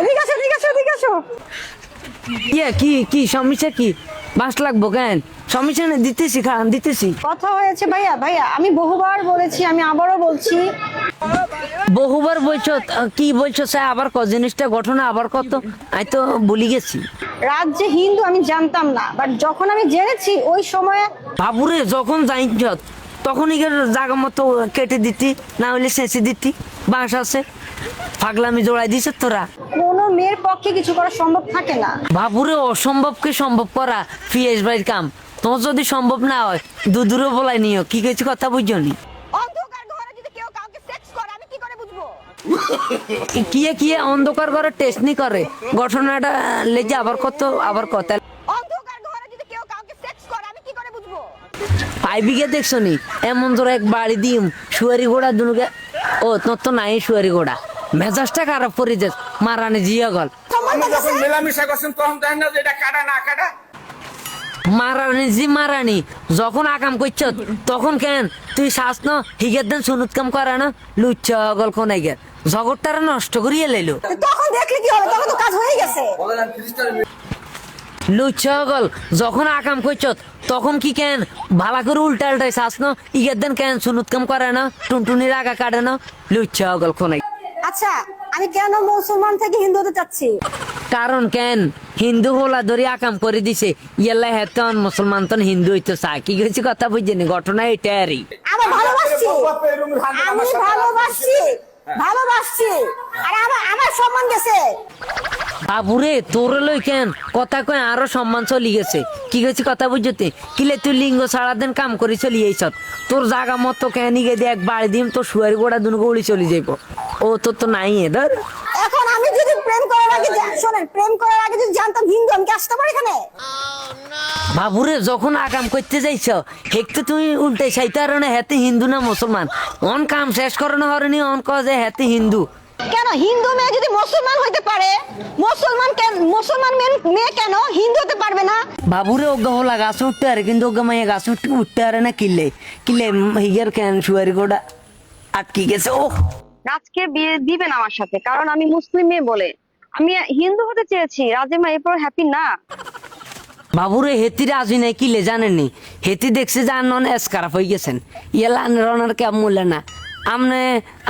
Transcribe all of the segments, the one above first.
এদিকে আসো এদিকে আসো এদিকে আসো। ইয়ে কি কি সমস্যা কি? বাস লাগবো কেন? সমস্যা নেই দিতেছি খান দিতেছি। কথা হয়েছে ভাইয়া ভাইয়া আমি বহুবার বলেছি আমি আবারও বলছি। বহুবার বলছো কি বলছো স্যার? আবার ক জিনিসটা ঘটনা আবার কত? আমি তো ভুলি গেছি। রাত যে হিন্দু আমি জানতাম না বাট যখন আমি জেনেছি ওই সময়ে বাবুরে যখন যাইছ তখন জায়গা মতো কেটে দিতি না হলে সেঁচে দিতি। বাঁশ আছে। পাগলামি জোড়াই দিছে তোরা। কোনো মেয়ের পক্ষে কিছু করা সম্ভব থাকে না। বাবুরে অসম্ভবকে সম্ভব করা পিএস বাড়ির কাম। যদি সম্ভব না হয় দুদূরে বলাই নিও। কি কিছু কথা বুঝছ নি? অন্ধকার ঘরে যদি কেউ কাউকে সেক্স করে আমি কি করে বুঝব? কিয়ে কিয়ে অন্ধকার করে টেস্ট নি করে। ঘটনাটা লেগে আবার কত আবার কথা অন্ধকার ঘরে যদি কেউ কাউকে সেক্স করে আমি কি করে বুঝব পাইবিকে দেখছ নি এমন ধরো এক বাড়ি দিম শুয়ারি গোড়া দুনুকে। ও তোর তো নাই শুয়ারি গোড়া মেজাজটা খারাপ করে যাস মারানি জিয়া গল। যখন মেলামেশা করছেন তখন দেখেন না এটা কাটা না কাটা। মারানি জি মারানি যখন আকাম করছ তখন কেন? তুই শ্বাস ন হিগের দেন সুনুত কাম করে না লুচ্ছ গল কোনাই গে জগৎটারে নষ্ট করিয়ে লাইলো। তখন দেখলে কি হবে তখন তো কাজ হয়ে গেছে। লুচ্ছ যখন আকাম তখন কি কেন? ভালা করে উল্টা উল্টাই শ্বাস ন ইগের দেন কেন সুনুত কাম করে না টুনটুনির আগা কাটে না লুচ্ছ কোনাই আচ্ছা আমি কেন মুসলমান থেকে হিন্দু হতে চাচ্ছি? কারণ কেন? হিন্দু হোলা ধরে আকাম করে দিছে ইয়াল্লা হেতন মুসলমান তন হিন্দু হইতো চা কি হয়েছে কথা বুঝছেনি ঘটনা এটারই। আমি ভালোবাসছি। আমি ভালোবাসছি। ভালোবাসছি। আর আমার আমার সম্মান গেছে। বাবুরে তোর লই কেন? কথা কয় আরও সম্মান চলি গেছে। কি হয়েছে কথা বুঝতে? কিলে তুই লিঙ্গ সারা দিন কাম করে চলি এইস তোর জাগা মতো কেন গিয়ে দেখ বাড়ি দিম তোর শুয়ারি গোড়া দুনো উড়ি চলি যাইব। ও তোর তো নাই এদের এখন আমি যদি প্রেম করার আগে শোনেন প্রেম করার আগে যদি জানতাম হিন্দু আমি কি আসতে পারি এখানে? বাবুরে যখন আগাম করতে যাইছ হেকতে তুমি উল্টে চাইতে আর হেতে হিন্দু না মুসলমান। অন কাম শেষ করানো হরনি অন কয় যে হেতে হিন্দু। কেন? হিন্দু মেয়ে যদি মুসলমান হইতে পারে মুসলমান কেন মুসলমান মেয়ে কেন হিন্দু হতে পারবে না? বাবুরে ওগা হলা গাছ উঠতে আরে কিন্তু ওগা মাইয়া গাছ উঠতে উঠতে আরে না কিলে। কিলে হিগের কেন শুয়ারি গোড়া আটকি গেছে ও। রাজকে বিয়ে দিবেন আমার সাথে কারণ আমি মুসলিম মেয়ে বলে। আমি হিন্দু হতে চেয়েছি রাজেমা এরপর হ্যাপি না। বাবুরে হেতি রাজি নাই কিলে জানেননি? হেতি দেখছে যে আনন এস খারাপ হয়ে গেছেন। ইয়েলা আনরনের কে মূল্য না। আমনে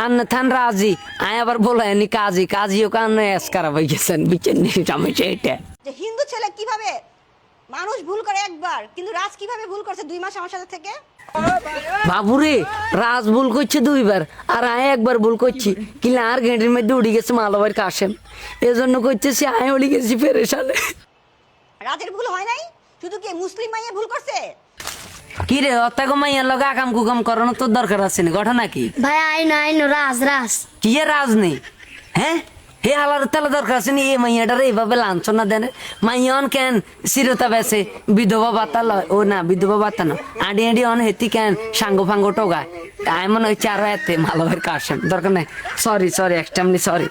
আন্নে থান রাজি আয় আবার বলায়নি কাজী কাজীও কান্নে এস খারাপ হয়ে গেছেন বিচেন সমস্যা এটা যে হিন্দু ছেলে কীভাবে মানুষ ভুল করে একবার কিন্তু রাজ কীভাবে ভুল করছে দুই মাস আমার সাথে থেকে? বাবুরে রাজ ভুল করছে দুইবার আর আয় একবার ভুল করছি কিলে আর ঘেঁটির মধ্যে উড়ে গেছে মালবার কাশেম। এজন্য করতেছি আয় উড়ে গেছি ফেরেশালে রাজের ভুল হয় নাই? শুধু কি মুসলিম মাইয়া ভুল করছে? কি রে অত্যাগ মাইয়ার লগে আকাম কুকাম করানো তোর দরকার আছে না ঘটনা কি? ভাই আইনো আইনো রাজ রাজ। কি এ রাজ নেই হ্যাঁ হে আলার তেলা দরকার আছে নি এ মাইয়াটার এইভাবে লাঞ্ছনা দেন। মাইয়ন কেন চিরতা বেসে বিধবা বাতা লয় ও না বিধবা বাতা না আডি আডি অন হেতি কেন সাঙ্গ ফাঙ্গ টোগায়। এমন হচ্ছে আরও এতে ভালো কাশেম। দরকার নাই। Sorry sorry extremely sorry